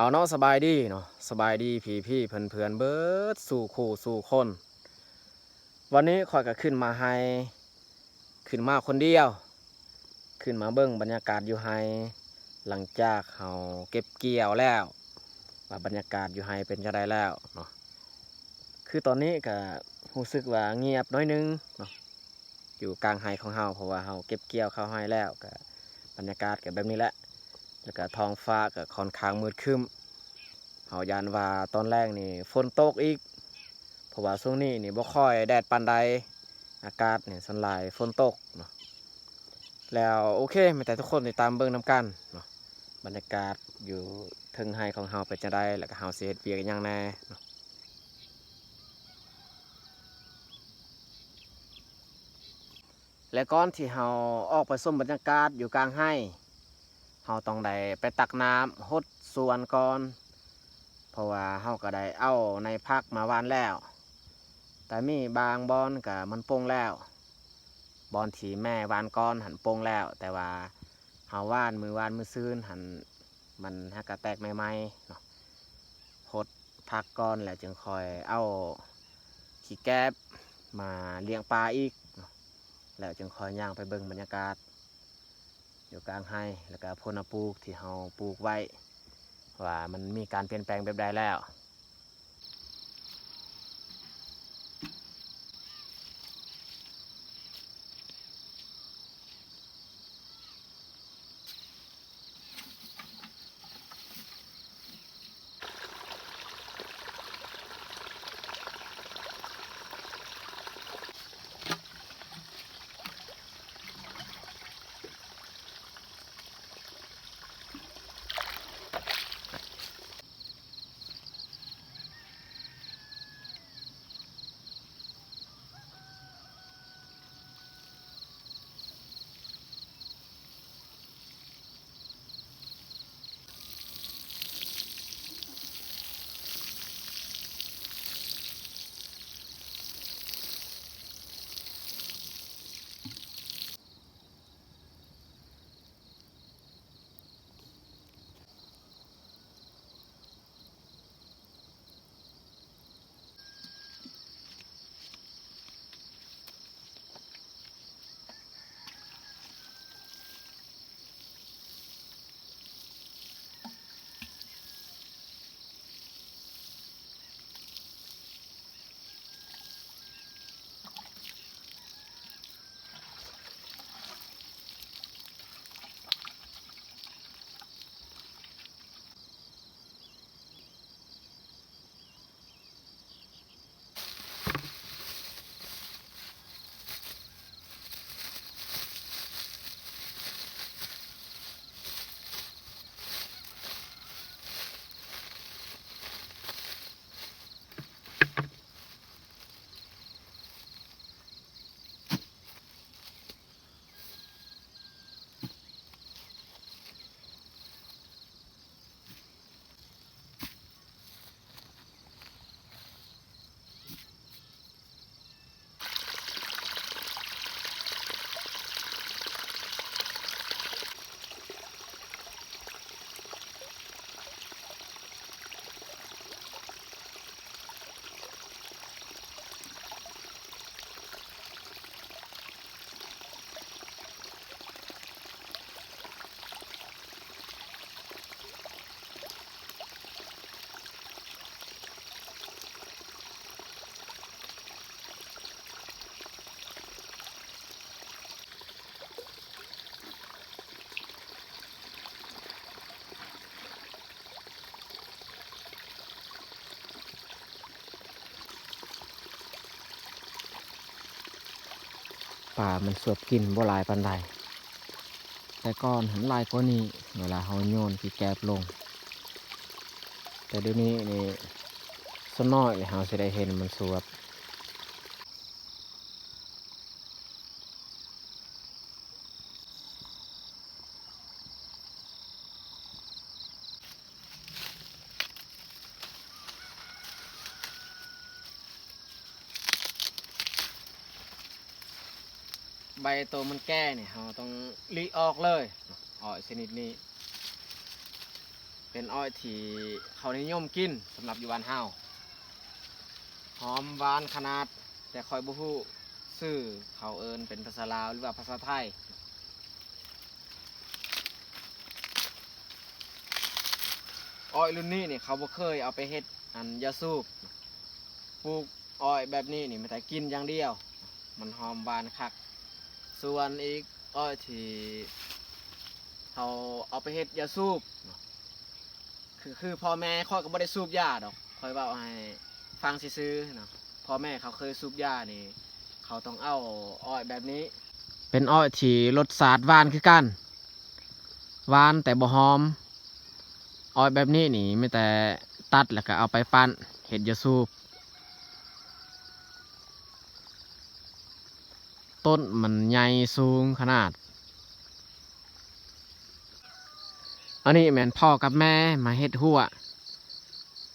เอาเนาะสบายดีเนาะสบายดีพี่พี่เพื่อนเพื่อนเบิร์ดสู่คู่สู่คน วันนี้ข่อยก็ขึ้นมาให้ขึ้นมาคนเดียว ขึ้นมาเบิ่งบรรยากาศอยู่ไฮหลังจากเขาเก็บเกี่ยวแล้วว่าบรรยากาศอยู่ไฮเป็นจะได้แล้วเนาะคือตอนนี้ก็รู้สึกว่าเงียบน้อยนึงเนาะอยู่กลางไฮของเฮาเพราะว่าเฮาเก็บเกี่ยวเข้าไฮแล้วก็บรรยากาศก็แบบนี้แหละ แล้วก็ท้องฟ้าก็ค่อนข้างมืดคึ้มเฮายานว่าตอนแรกนี่ฝนตกอีก เพราะว่าช่วงนี้นี่บ่ค่อยแดดปานใด อากาศเนี่ยส่วนหลายฝนตกเนาะ แล้วโอเคไม่แต่ทุกคนติดตามเบิ่งนำกันเนาะ บรรยากาศอยู่เทึงไฮของเฮาเป็นจะได้แล้วก็เฮาสิเฮ็ดเวียกอิหยังแน่เนาะและก่อนที่เฮาออกไปชมบรรยากาศอยู่กลางไห้ เฮาต้องได้ไปตักน้ำหดส่วนก่อน เพราะว่าเฮาก็ได้เอาในพักมาวานแล้ว แต่มีบางบอนก็มันโป่งแล้วบอนที่แม่วานก้อนหันโป่งแล้ว แต่ว่าเฮาวานมือวานมือซื่นหันมันฮักกะแตกใหม่ๆเนาะหดพักก้อนแล้วจึงคอยเอาขี้แก๊บมาเลี้ยงปลาอีกแล้วจึงคอยย่างไปเบิ่งบรรยากาศ อยู่กลางไห้แล้วก็พ่นปลูกที่เราปลูกไว้ ว่ามันมีการเปลี่ยนแปลงแบบใดแล้ว ป่ามันสวบกินบ่ลายปันใดแต่ก่อนหันลายกว่านี้เวลาเขาโยนกี่แกบลง แต่เดี๋ยวนี้นี่สน้อยเขาสิได้เห็นมันสวบ ใบโตวมันแก่เนี่ยเราต้องรีออกเลยอ้อกชนิดนี้ เป็นอ้อยที่เขานิยมกินสำหรับอยู่บ้านเฮาหอมหวานขนาด แต่คอยบ่ฮู้ชื่อเขาเอินเป็นภาษาลาวหรือว่าภาษาไทยอ้อยรุ่นนี้นี่เขาบ่เคยเอาไปเฮ็ดอันยาสูบปลูกอ้อยแบบนี้นี่มันแต่กินอย่างเดียว มันหอมหวานคัก ส่วนอีกอ้อยที่เขาเอาไปเฮ็ดยาสูบเนาะคือคือพ่อแม่ข้อยก็บ่ได้สูบยาดอกคอยเว้าให้ฟังซื่อๆเนาะพ่อแม่เขาเคยสูบยานี่ เขาต้องเอาอ้อยแบบนี้ เป็นอ้อยที่รสชาติหวานคือกันหวานแต่บ่หอม อ้อยแบบนี้นี่ไม่แต่ตัดแล้วก็เอาไปปั้นเห็ดยาสูบ ต้นมันใหญ่สูงขนาด อันนี้แม่นพ่อกับแม่มาเฮ็ดหัว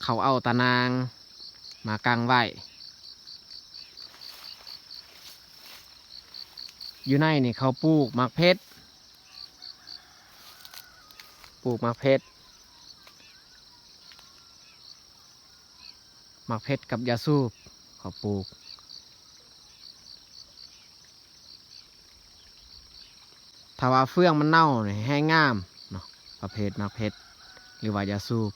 เขาเอาตะนางมากางไว้อยู่ในนี่เขาปลูกมักเพชร ปลูกมักเพชร มักเพชรกับยาสูบเขาปลูกาว่าเฟื่องมันเน่าเนี่ยแห้งงามเนาะประเภทมักเพชรหรือว่ายาสูบ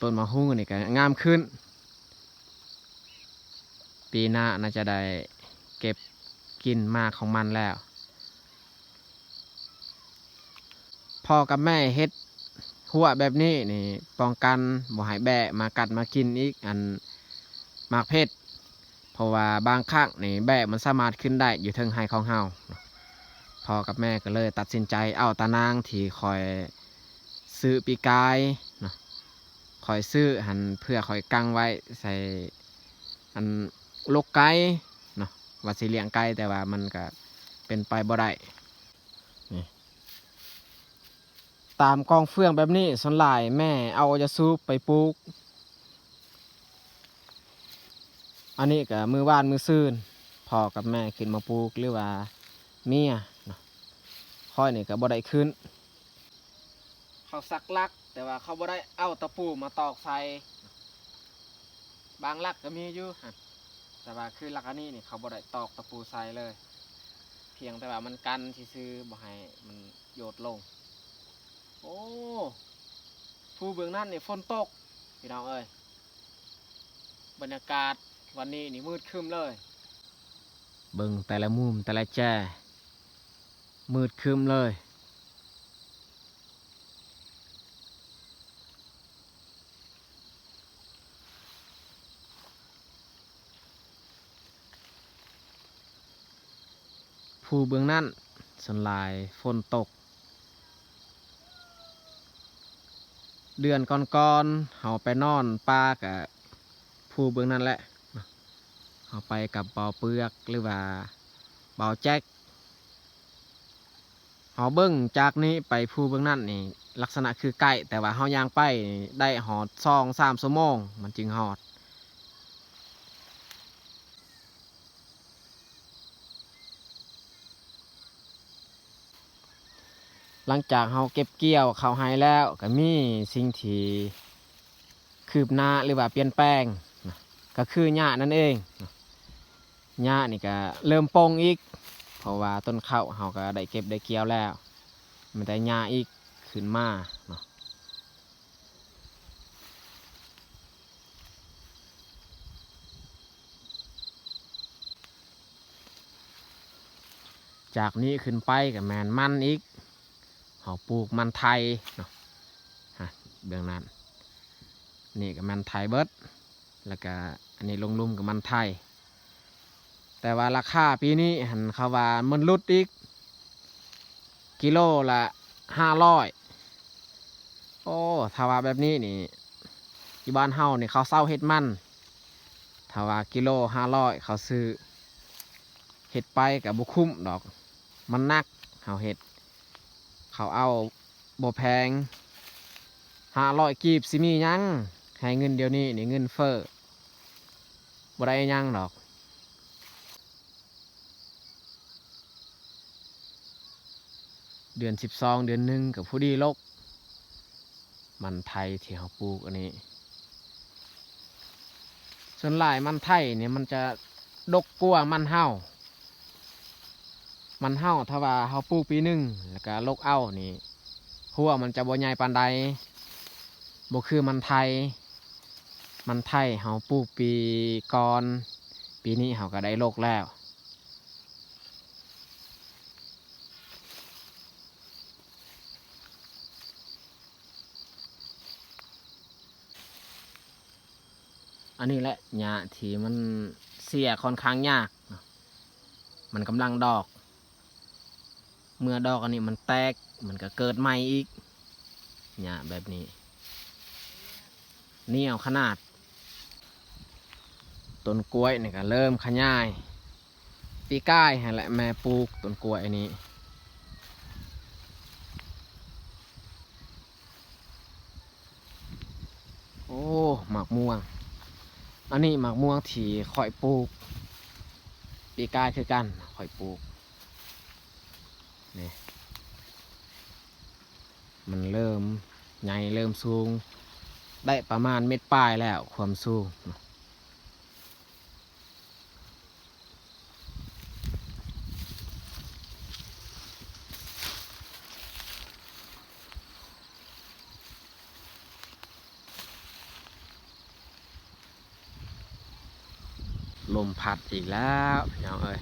ต้นมะฮุ่งนี่ก็งามขึ้น ปีหน้าน่าจะได้เก็บกินมากของมันแล้วพ่อกับแม่เฮ็ดหัวแบบนี้นี่ป้องกันบ่ให้แบะมากัดมากินอีกอันมากเพชรเพราะว่าบางครั้งนี่แบะมันสามารถขึ้นได้อยู่เทิงไฮของเฮาเนาะ พ่อกับแม่ก็เลยตัดสินใจเอาตานางที่คอยซื้อปีกายเนาะคอยซื้อหันเพื่อคอยกังไว้ใส่อันลกไก่เนาะว่าสิเลี้ยงไก่แต่ว่ามันก็เป็นไปบ่ได้ตามกองเฟืองแบบนี้สนหลายแม่เอาจะซูปไปปลูก อันนี้ก็มือว่านมือซื่นพ่อกับแม่ขึ้นมาปลูกหรือว่าเมีย ค่อยนี่ก็บ่ได้ขึ้น เขาสักลัก แต่ว่าเขาบ่ได้เอาตะปูมาตอกใส่บางลักก็มีอยู่หั่นแต่ว่าคือลักอันนี้นี่เขาบ่ได้ตอกตะปูใส่เลย เพียงแต่ว่ามันกันซื่อๆบ่ให้มันโยดลง โอ้ผู้เบื้องนั่นนี่ฝนตกพี่น้องเอ้ยบรรยากาศวันนี้นี่มืดครึ้มเลย เบิ่งแต่ละมุมแต่ละแจ้ มืดครึ้มเลย ผู้เบื้องนั่นสนลายฝนตก เดือนก่อนๆเขาไปนอนป่ากับผู้เบื้องนั่นแหละเขาไปกับเบาเปลือกหรือว่าเบาแจ็ค เขาเบิ้งจากนี้ไปผู้เบื้องนั่นนี่ ลักษณะคือใกล้แต่ว่าเขายางไปได้หอดซองสามชั่วโมง มันจึงหอดหลังจากเราเก็บเกี่ยวเขาวให้แล้วก็มีสิ่งที่คืบหน้าหรือว่าเปลี่ยนแปลงก็คือหญ้านั่นเองหญ้านี่ก็เริ่มโปงอีก ราะว่าต้นข้าวเราก็ได้เก็บได้เกี่ยวแล้ว มันแต่หญ้าอีกขึ้นมาเนาะจากนี้ขึ้นไปกับแมนมันอีกเขาปลูกมันไทยเนาะฮะเบื้องนั้น นี่กับมันไทยเบิร์ดแล้วก็อันนี้ลงลุ่มกับมันไทย แต่ว่าราคาปีนี้หันเขาว่ามันลดอีก กิโลละห้าร้อยโอ้ถ้าว่าแบบนี้นี่ที่บ้านเฮานี่เขาเศร้าเห็ดมันถ้าว่ากิโลห้าร้อยเขาซื้อเห็ดไปกับบุคุ้มดอก มันนักเขาเห็ด เขาเอาบ่แพงห้าร้อยกีบสิมียังให้เงินเดี๋ยวนี้นี่เงินเฟ้อบ่ได้ยังดอก เดือนสิบสองเดือนหนึ่งกับผู้ดีโลก มันไทยที่เขาปลูกอันนี้ ส่วนหลายมันไทยเนี่ยมันจะดกกว่ามันเห่า มันเห่าถ้าว่าเขาปลูกปีหนึ่งแล้วก็ลกเอานี่หัวมันจะบ่ใหญ่ปานใดบ่คือมันไทย มันไทยเขาปลูกปีก่อน ปีนี้เขาก็ได้ลกแล้ว อันนี้แหละหญ้าที่มันเสียค่อนข้างยาก มันกำลังดอก เมื่อดอกอันนี้มันแตกมันก็เกิดใหม่อีกหญ้าแบบนี้เหนี่ยวขนาดต้นกล้วยนี่ก็เริ่มขยาย ปีก้ายแหละแม่ปลูกต้นกล้วยนนี้โอ้หมากม่วง อันนี้หมากม่วงที่ข่อยปลูก ปีกายคือกันข่อยปลูกนี่มันเริ่มใหญ่เริ่มสูง ได้ประมาณเม็ดปลายแล้วความสูง ผัดอีกแล้วพี่น้องเอ้ย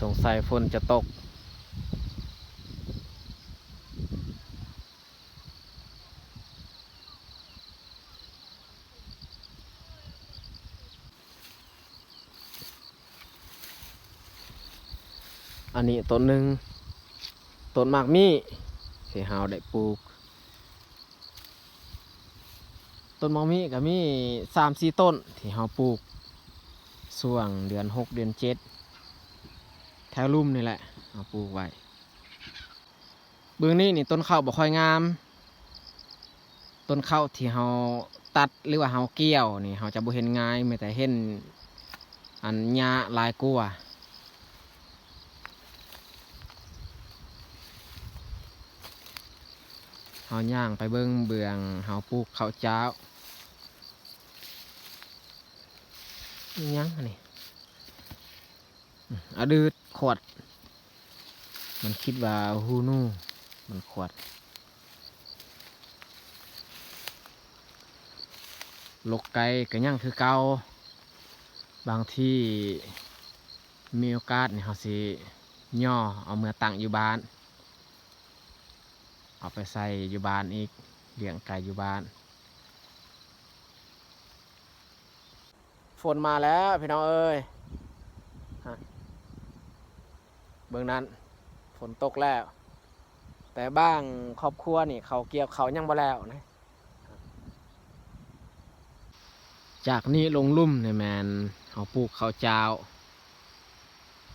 สงสัยฝนจะตก อันนี้ต้นหนึ่งต้นหมากมี่ที่เฮาได้ปลูก ต้นมากมี่ก็มีสามสี่ต้นที่เฮาปลูกช่วงเดือนหกเดือนเจ็ดแถวลุ่มนี่แหละเอาปลูกไว้เบื้องนี้นี่ต้นข้าวบ่ค่อยงาม ต้นข้าวที่เฮาตัดหรือว่าเฮาเกี่ยวนี่เฮาจะบ่เห็นง่ายแม้แต่เห็นอันหญ้าลายกลัว เฮาย่างไปเบิ้งเบืองเฮาปลูกข้าวเจ้ายังอันนี้อืมอะดืดขวด มันคิดว่าฮูนูมันขวดลกไก่ก็ยังคือเก่าบางที่มีโอกาสเนี่ยเฮาสิย่อเอาเมื่อตั้งอยู่บ้าน เอาไปใส่อยู่บ้านอีกเลี้ยงไก่อยู่บ้าน ฝนมาแล้วพี่น้องเอ้ยเบื้องนั้นฝนตกแล้ว แต่บ้างครอบครัวนี่เขาเกี่ยวเขายังบ่แล้วนะจากนี้ลงลุ่มในยแมนเขาปลูกเขาเจ้า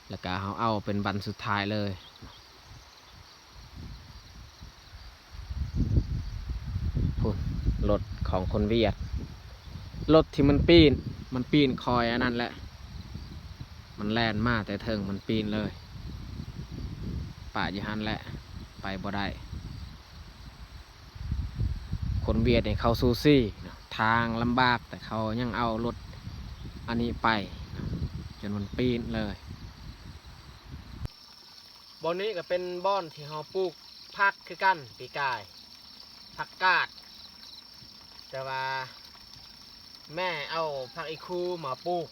แล้วก็เขาเอาเป็นบันสุดท้ายเลย พุ่น รถของคนเวียด รถที่มันปีน มันปีนคอยอันนั้นแหละ มันแล่นมาแต่เทิงมันปีนเลย ป่าอยู่หันแหละ ไปบ่ได้ คนเวียดเนี่ยเขาซูซี่ทางลำบากแต่เขายังเอารถอันนี้ไป จนมันปีนเลยบอนนี้ก็เป็นบอนที่เขาปลูกพักคือกันปีกายผักกาด แต่ว่า แม่เอาผักอีคูมาปลูก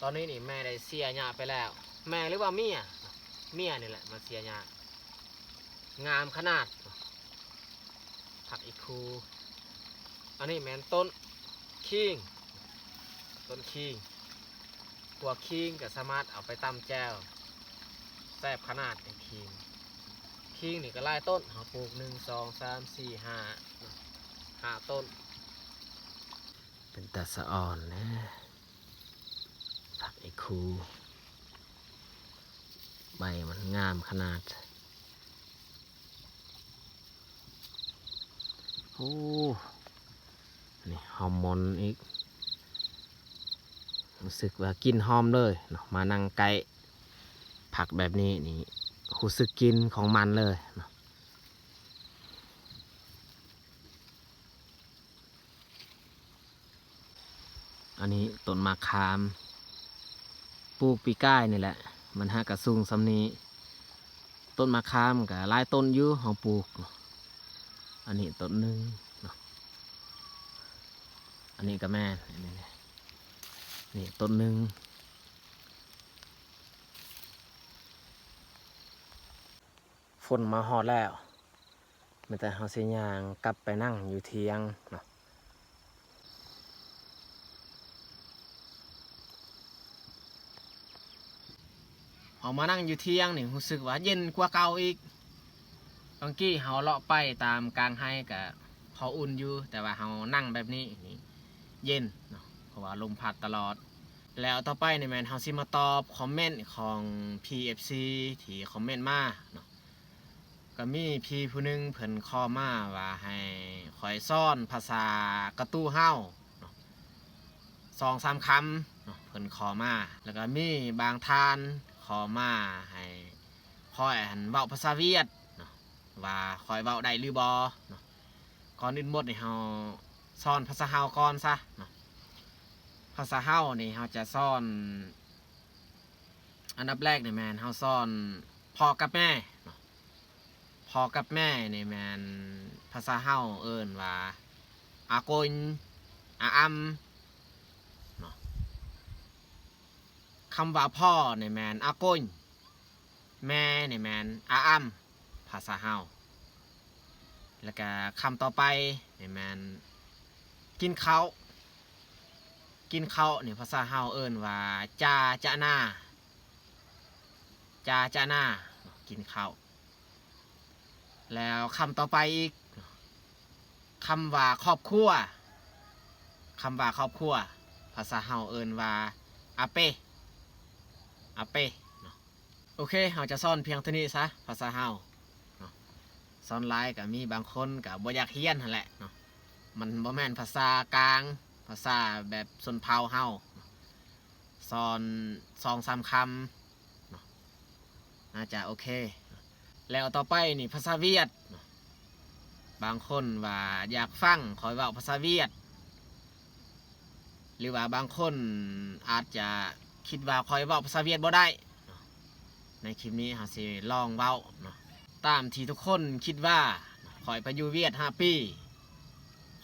ตอนนี้นี่แม่ได้เสียหญ้าไปแล้ว แม่หรือว่าเมียเมียนี่แหละมาเสียหญ้างามขนาด ผักอีคู อันนี้แมนต้นคิงต้นคิงตัวคิงก็สามารถเอาไปตำแจวแซ่บขนาดไอ้คิงคิงนี่ก็ไล่ต้นเขาปลูกหนึ่งสองสามสี่ห้า ห้าต้น เป็นตาสะอ่อนนะ ผักไอ้คู ใบมันงามขนาด โอ้ นี่ฮอร์โมนอีก รู้สึกว่ากินหอมเลยเนาะมานั่งไกลผักแบบนี้นี่รู้สึกกินของมันเลยเนาะ อันนี้ต้นมะขาม ปลูกปีก้ายนี่แหละ มันหากระซุงสำนี้ ต้นมะขามกับลายต้นยู่เฮาปลูก อันนี้ต้นหนึ่งอันนี้ก็แม่นี่นี่ต้นหนึ่งฝนมาฮอดแล้วมันแต่เฮาเสิย่างกลับไปนั่งอยู่เทียงเนาะ ออก มานั่งอยู่เที่ยงนี่รู้สึกว่าเย็นกว่าเก่าอีกบางกี้เฮาเลาะไปตามกลางไฮกับพออุ่นอยู่ แต่ว่าเฮานั่งแบบนี้นี่เย็นเนาะเพราะว่าลมพัดตลอด แล้วต่อไปในแมนเฮาสิมาตอบคอมเมนต์ของ PFC ที่คอมเมนต์มาเนาะก็มีพี่ผู้นึงเพิ่นคอมาว่าให้คอยซ่อนภาษากระตู้เฮาเนาสองสามคำเพิ่นขอมา แล้วก็มีบางทาน อมาให้คอยหันเว้าภาษาเวียดเนาะว่าคอยเว้าได้หรือบอเนาะก่อนอื่นหมดนี่เฮาสอนภาษาเฮาก่อนซะเนาะภาษาเฮานี่เฮาจะสอน อันดับแรกนี่แมนเฮาสอนพ่อกับแม่เนาะพ่อกับแม่นี่แมนภาษาเฮาเอิ้นว่าอากงอาอำ คำว่าพ่อในแมนอากุ้ยแม่ในแมนอาอัมภาษาเฮาแล้วก็คำต่อไปในแมนกินเขาวกินเขาวเนี่ยภาษาเฮาเอิ้นว่าจาจะหน้าจาจะหน้ากินเขาวแล้วคำต่อไปอีกคำว่าครอบครัวคำว่าครอบครัวภาษาเฮาเอิ้นว่าอาเป้ อาเป้เนาะโอเคเราจะซ่อนเพียงเท่านี้ซะภาษาเฮาเนาะซ่อนไลายกับมีบางคนกับบ่อยากเฮียนนั่นแหละเนาะมันบ่แม่นภาษากลาง ภาษาแบบชนเผาเฮาซ่อนสองสามคำเนาะน่าจะโอเค แล้วต่อไปนี่ภาษาเวียดบางคนว่าอยากฟังคอยเว่าภาษาเวียด หรือว่าบางคนอาจจะ คิดว่าคอยเว้าภาษาเวียดบ่ได้ ในคลิปนี้เฮาสิลองเว้าตามที่ทุกคนคิดว่าคอยไปอยู่เวียด5ปี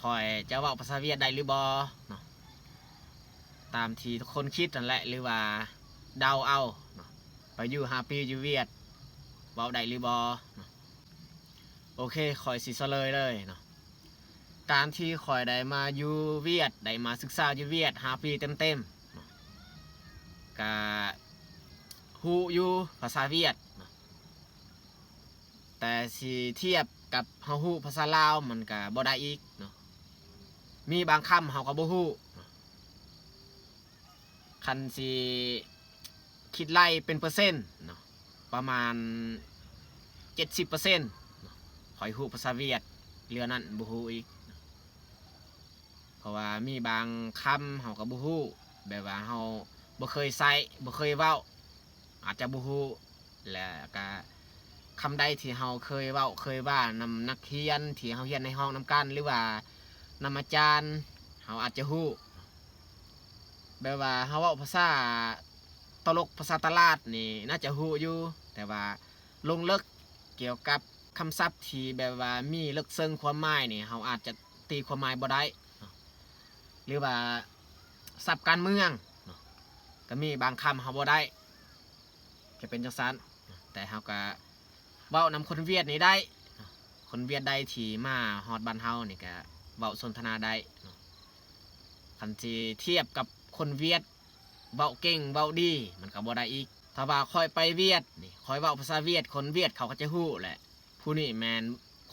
คอยจะเว้าภาษาเวียดได้หรือบ่ตามที่ทุกคนคิดนั่นแหละหรือว่าเดาเอาเนาะไปอยู่5ปีอยู่เวียดเว้าได้หรือบ่โอเคคอยสิเฉลยเลยเนาะการที่คอยได้มาอยู่เวียดได้มาศึกษาอยู่เวียด5ปีเต็มๆ กะฮูอยู่ภาษาเวียด แต่สิเทียบกับเฮาฮูภาษาลาวมันก็บ่ได้อีกเนาะมีบางคำเฮาก็บ่ฮู้คันสิคิดไล่เป็นเปอร์เซ็นต์เนาะประมาณ 70%เนาะขอยฮู้ภาษาเวียดเหลือนั้นบ่ฮู้อีกเนาะเพราะว่ามีบางคำเฮาก็บ่ฮู้แบบว่าเฮา บ่เคยใส่บ่เคยเว้า อาจจะบ่ฮู้และก็คำใดที่เฮาเคยเว้าเคยว่านำนักเรียนที่เฮาเรียนในห้องนํกันหรือว่านำอาจารย์เฮาอาจจะฮู้แบบว่าเฮาเว้าภาษาตลกภาษาตลาดนี่น่าจะฮู้อยู่ แต่ว่าลงเลึกเกี่ยวกับคำศัพท์ที่แบบว่ามีลึกซึ้งความหมายนี่เฮาอาจจะตีความหมายบ่ได้หรือว่าศัพท์การเมือง ก็มีบางคำเขาบ่ได้จะเป็นจังซันแต่เขาก็เว้านำคนเวียดนี่ได้ คนเวียดได้ที่มาฮอดบ้านเฮานี่ก็เว้าสนทนาได้คันสิเทียบกับคนเวียดเว้าเก่งเว้าดีมันก็บ่ได้อีกถ้าว่าคอยไปเวียดนี่คอยเว้าภาษาเวียด คนเวียดเขาก็จะฮู้แหละผู้นี่แมน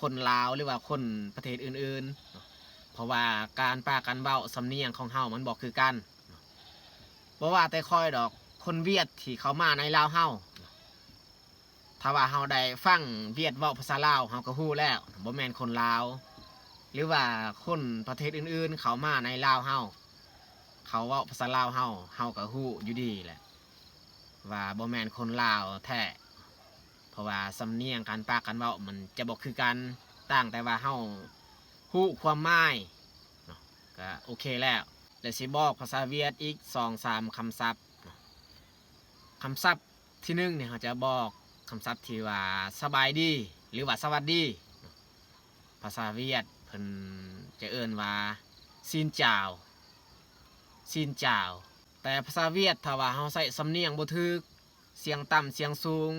คนลาวหรือว่าคนประเทศอื่นๆ เพราะว่าการปากันเว้าสำเนียงของเฮามันบอกคือกัน บ่ว่าแต่คอยดอก คนเวียดที่เขามาในลาวเฮาถ้าว่าเฮาได้ฟังเวียดเว้าภาษาลาวเฮาก็ฮู้แล้วบ่แม่นคนลาวหรือว่าคนประเทศอื่นๆ เขามาในลาวเฮาเขาเว้าภาษาลาวเฮาเฮาก็ฮู้อยู่ดีแหละว่าบ่แม่นคนลาวแท้เพราะว่าสำเนียงการปากการเว้ามันจะบ่คือกันต่างแต่ว่าเฮาฮู้ความหมายก็โอเคแล้ว แล้วสิบอกภาษาเวียดอีก2-3คำศัพท์คำศัพท์ที่หนึ่งเนี่ยเขาจะบอกคำศัพท์ที่ว่าสบายดี หรือว่าสวัสดี ภาษาเวียดเพิ่นจะเอิ้นว่าซินจาวซินจาวแต่ภาษาเวียดถ้าว่าเฮาใส่สำเนียงบ่ถึกเสียงต่ำเสียงสูง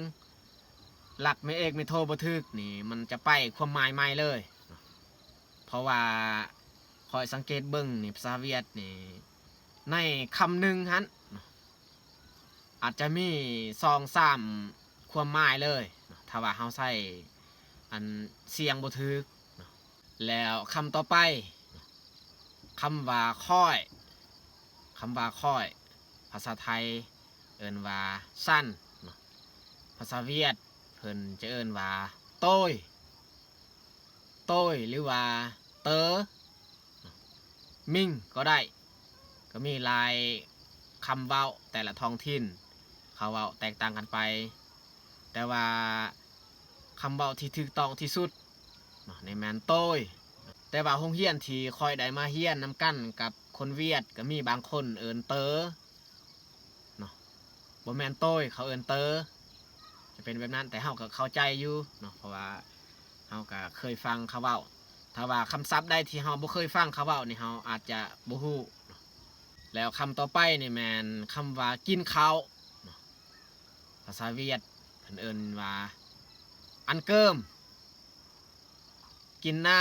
หลักไม่เอกไม่โทบ่ทึกนี่มันจะไปความหมายใหม่เลย เพราะว่า อยสังเกตเบิ่งนี่ภาษาเวียดนี่ในคำหนึ่งฮันอาจจะมีสองสามความหมายเลยถ้าว่าเฮาใส่อันเสียงบ่ทึกแล้วคำต่อไปคำว่าค่อยคำว่าค่อย ภาษาไทย เอิ้นว่าสั้นภาษาเวียดเพิ่นจะเอิ้นว่าโต้ยโต้ยหรือว่าเตอ มิงก็ได้ ก็มีลายคำเว้าแต่ละท้องถิ่น เขาเว้าแตกต่างกันไป แต่ว่าคำเว้าที่ถูกต้องที่สุดในแมนโต้ยแต่ว่าโรงเรียนที่คอยได้มาเฮียนน้ำกันกับคนเวียดก็มีบางคนเอินเตอเนาะบ่แมนโต้ยเขาเอินเตอจะเป็นแบบนั้นแต่เฮาก็เข้าใจอยู่เนาะเพราะว่าเฮาก็เคยฟังเขาเว้า ถ้าว่าคำศัพท์ใดที่เฮาบ่เคยฟังเขาเว้านี่เฮาอาจจะบ่ฮู้แล้วคำต่อไปนี่แมนคำว่ากินข้าวเนาภาษาเวียดเพิ่นเอิ้นว่าอันเกิม กินน้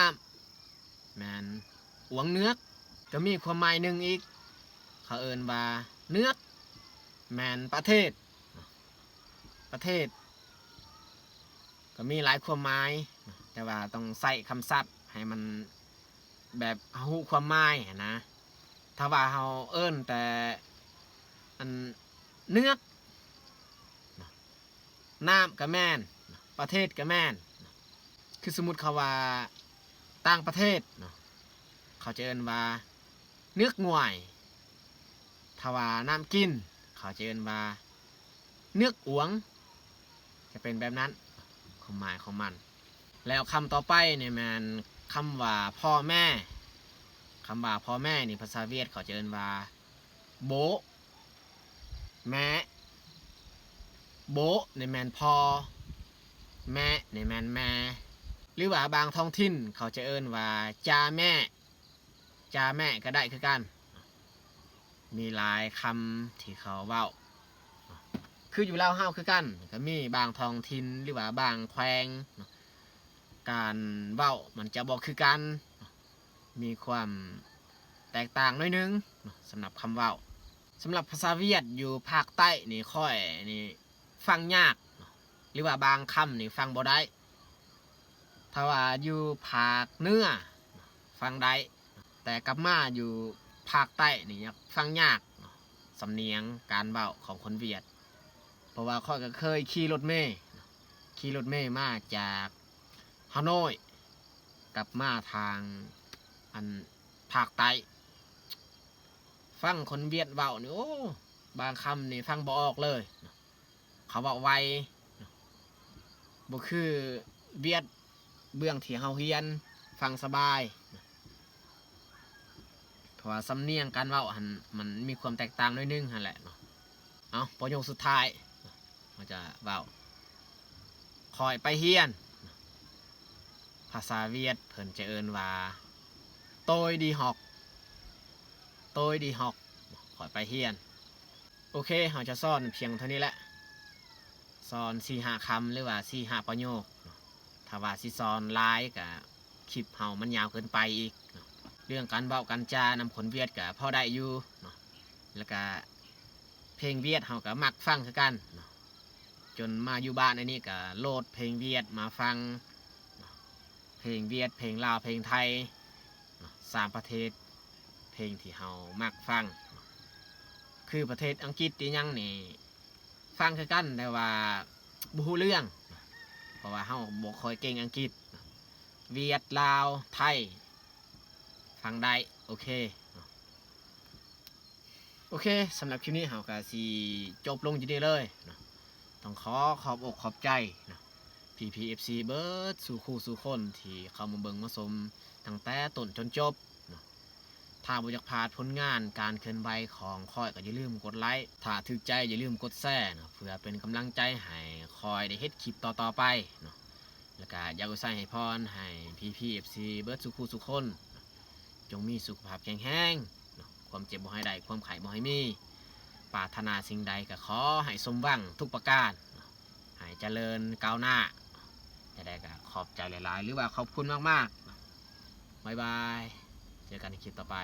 ำแมนอวงเนื้อกก็มีความหมายหนึ่งอีก เขาเอิ้นว่าเนื้อแมนประเทศ ประเทศ ก็มีหลายความหมาย แต่ว่าต้องใส่คำศัพท์ ให้มันแบบหูความหมายนะ ถ้าว่าเราเอิ้นแต่อันเนื้อน้ำก็แม่นประเทศก็แม่นคือสมมติเขาว่าต่างประเทศเนาะเขาจะเอิ้นว่าเนื้อกงวยถ้าว่าน้ำกิน เขาจะเอิ้นว่าเนื้ออวง จะเป็นแบบนั้นความหมายของมัน แล้วคำต่อไปเนี่ยมัน คำว่าพ่อแม่คำว่าพ่อแม่นี่ภาษาเวียดเขาจะเอิ้นว่าโบแม่โบในแมนพ่อแม่ในแมนแม่หรือว่าบางท้องถิ่นเขาจะเอิ้นว่าจาแม่จาแม่ก็ได้คือกัน มีหลายคำที่เขาเว้า คืออยู่แล้วเฮาคือกัน ก็มีบางท้องถิ่นหรือว่าบางแขวงเนาะ การเว้ามันจะบอกคือกันเนาะมีความแตกต่างหน้อยนึงเนาะสำหรับคำเว้าสำหรับภาษาเวียดอยู่ภาคใต้นี่ค่อยนี่ฟังยาก หรือว่าบางคำนี่ฟังบ่ได้ถ้าว่าอยู่ภาคเหนือฟังได้แต่กลับมาอยู่ภาคใต้นี่ฟังยากสำเนียงการเว้าของคนเวียด เพราะว่าข้อยก็เคยขี่รถเมย์ขี่รถเมย์มาจาก ฮานอยกลับมาทางอันภาคใต้ฟังคนเวียดเว้านี่โอ้บางคำนี่ฟังบ่ออกเลย เขาเว้าไวบ่คือเวียดเบื้องที่เฮาเฮียนฟังสบายเพราะว่าสำเนียงการเว้าหันมันมีความแตกต่างหน้อยนึงหันแหละเนาะเอาประโยคสุดท้ายมันจะเบาคอยไปเฮียน ภาษาเวียดเพิ่นจะเอินว่าโตยดีฮอกโตยดีฮอกคอยไปเฮียน โอเคเราจะซ่อนเพียงเท่านี้แหละซ่อนสี่ห้าคำหรือว่าสี่ห้าประโยคถ้าว่าสิซ่อนลายกับคลิปเฮามันยาวเกินไปอีก เรื่องการเบาการจานำคนเวียดกับพอได้อยู่แล้วก็เพลงเวียดเฮาก็มักฟังคือกัน จนมาอยู่บ้านอันนี้ก็โหลดเพลงเวียดมาฟัง เพลงเวียด เพลงลาว เพลงไทยสามประเทศ เพลงที่เฮามักฟัง คือประเทศอังกฤษที่ยังนี่ฟังคือกันแต่ว่าบูเรื่อง เพราะว่าเฮาบ่ค่อยเก่งอังกฤษ เวียดลาวไทย ฟังได้โอเคโอเคสำหรับคลิปนี้เฮาก็สิจบลงอยู่ดีเลย ต้องขอขอบอกขอบใจนาะ PPFC เบิร์ดสู่คู่สู่คนที่เข้ามาเบิงมาชมตั้งแต่ต้นจนจบเนาะถ้าบ่อยากพาดผลงานการเคลื่อนไหวของคอยก็อย่าลืมกดไลค์ถ้าถูกใจอย่าลืมกดแชร์เพื่อเป็นกำลังใจให้คอยได้เฮ็ดคลิปต่อๆไปเนาะแล้วก็อยากอุตส่ให้พรให้ PPFC เบิร์ดสู่คู่สู่คน จงมีสุขภาพแข็งแรงความเจ็บบ่ให้ได้ความไข้บ่ให้มีปรารถนาสิ่งใดก็ขอให้สมหวังทุกประการเนาะให้เจริญก้าวหน้า จะได้ก็ขอบใจหลายๆ หรือว่าขอบคุณมากๆบายบาย เจอกันในคลิปต่อไป